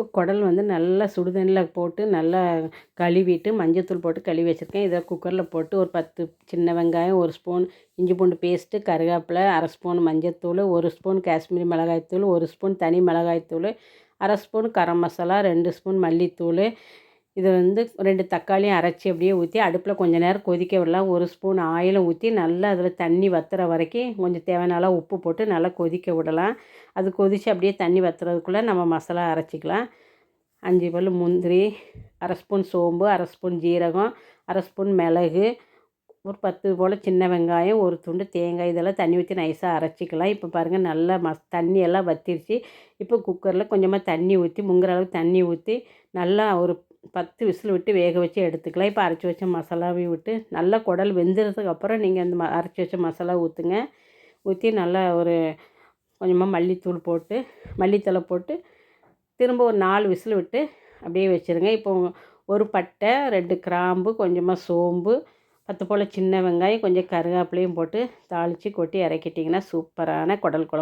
இப்போ குடல் வந்து நல்லா சுடுதண்ணியில் போட்டு நல்லா கழுவிட்டு மஞ்சத்தூள் போட்டு கழுவி வச்சுருக்கேன். இதை குக்கரில் போட்டு ஒரு பத்து சின்ன வெங்காயம் ஒரு ஸ்பூன் இஞ்சி பூண்டு பேஸ்ட்டு கருவேப்பிலை அரை ஸ்பூன் மஞ்சத்தூள் ஒரு ஸ்பூன் காஷ்மீரி மிளகாய்த்தூள் ஒரு ஸ்பூன் தனி மிளகாய்த்தூள் அரை ஸ்பூன் கரம் மசாலா ரெண்டு ஸ்பூன் மல்லித்தூள் இதை வந்து ரெண்டு தக்காளியும் அரைச்சி அப்படியே ஊற்றி அடுப்பில் கொஞ்சம் நேரம் கொதிக்க விடலாம். ஒரு ஸ்பூன் ஆயிலும் ஊற்றி நல்லா அதில் தண்ணி வற்றுற வரைக்கும் கொஞ்சம் தேவையான உப்பு போட்டு நல்லா கொதிக்க விடலாம். அது கொதித்து அப்படியே தண்ணி வற்றுறதுக்குள்ளே நம்ம மசாலா அரைச்சிக்கலாம். அஞ்சு பல் முந்திரி அரை ஸ்பூன் சோம்பு அரை ஸ்பூன் ஜீரகம் அரை ஸ்பூன் மிளகு ஒரு பத்து போல் சின்ன வெங்காயம் ஒரு துண்டு தேங்காய் இதெல்லாம் தண்ணி ஊற்றி நைஸாக அரைச்சிக்கலாம். இப்போ பாருங்கள் நல்லா மஸ் தண்ணி எல்லாம் வத்திருச்சு. இப்போ குக்கரில் கொஞ்சமாக தண்ணி ஊற்றி முங்குற அளவுக்கு தண்ணி ஊற்றி நல்லா ஒரு பத்து விசில் விட்டு வேக வச்சு எடுத்துக்கலாம். இப்போ அரைச்சி வச்ச மசாலாவையும் விட்டு நல்லா குடல் வெந்துறதுக்கு அப்புறம் நீங்கள் அந்த ம அரைச்சி வச்ச மசாலா ஊற்றுங்க ஊற்றி நல்லா ஒரு கொஞ்சமாக மல்லித்தூள் போட்டு மல்லித்தலை போட்டு திரும்ப ஒரு நாலு விசில் விட்டு அப்படியே வச்சுருங்க. இப்போ ஒரு பட்டை ரெண்டு கிராம்பு கொஞ்சமாக சோம்பு பத்து போல் சின்ன வெங்காயம் கொஞ்சம் கருவேப்பிலையும் போட்டு தாளித்து கொட்டி இறக்கிட்டிங்கன்னா சூப்பரான குடல் குழம்பு.